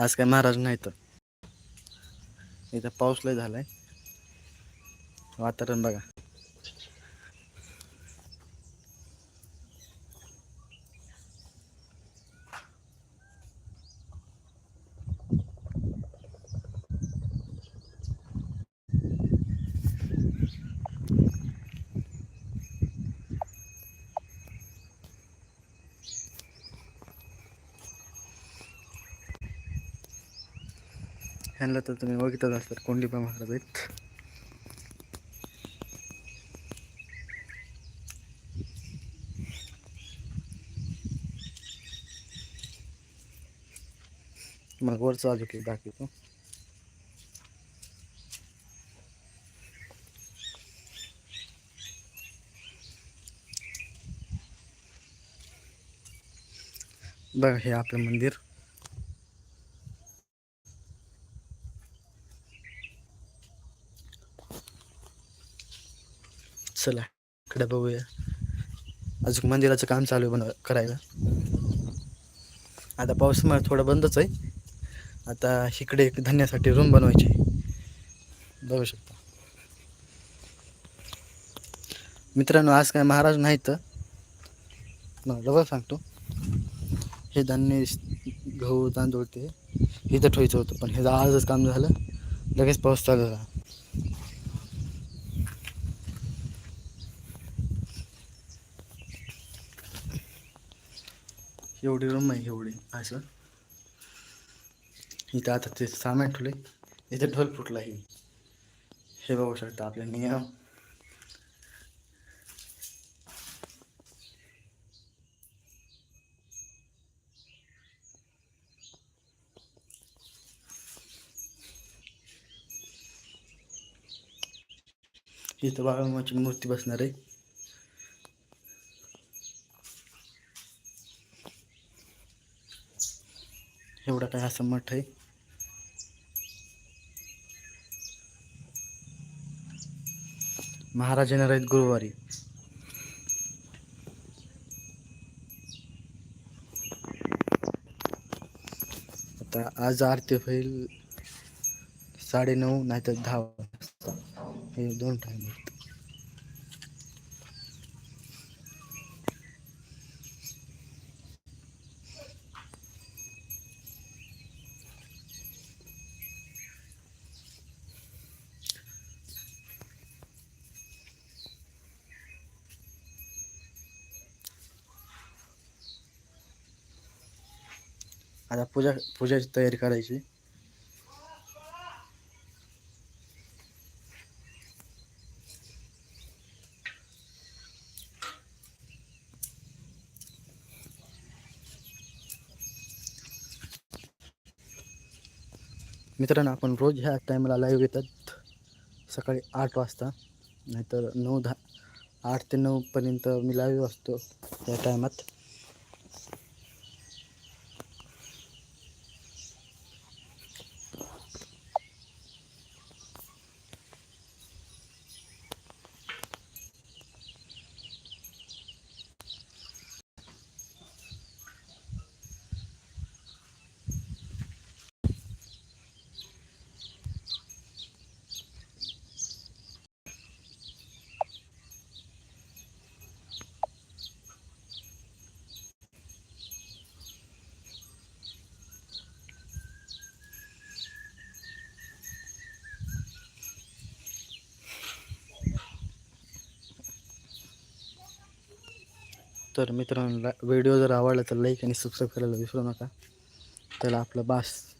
आज काय महाराज नाही तर इथं पाऊस लय झालाय. वातावरण बघा. ह्यांना तर तुम्ही बघितच असतात कोंडीपा महाराज आहेत. मग वरचं अजून काही दाखवतो. बघा हे आपलं मंदिर. चला इकडे बघूया. अजून मंदिराचं काम चालू आहे बनव करायला. आता पावसामुळे थोडं बंदच आहे. आता इकडे एक धान्यासाठी रूम बनवायची आहे. बघू शकता. मित्रांनो आज काय महाराज नाही तर मग सांगतो. हे धान्य गहू तांदूळ ते इथं ठेवायचं होतं पण हे आजच काम झालं. लगेच पाऊस चालू झाला. एवढी रूम आहे एवढी. असं. इथं आता ते सामान ठेवले इथे ढोल फुटला आहे हे बघू शकता आपले नियम. इथं बाळूमाची मूर्ती बसणार आहे. एवढा काय असं मठ आहे? महाराज येणार आहेत गुरुवारी. आता आज आरती होईल साडेनऊ नाहीतर दहा वाजता. हे दोन टाईम आता पूजा पूजाची तयारी करायची. मित्रांनो आपण रोज ह्या टायमाला लाईव्ह येतात सकाळी आठ वाजता. नाहीतर नऊ दहा आठ ते नऊपर्यंत मी लाईव्ह असतो त्या टायमात तर मित्रांनो व्हिडिओ जर आवडला तर लाईक आणि सबस्क्राईब करायला विसरू नका. त्याला आपलं बास.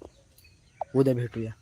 उद्या भेटूया.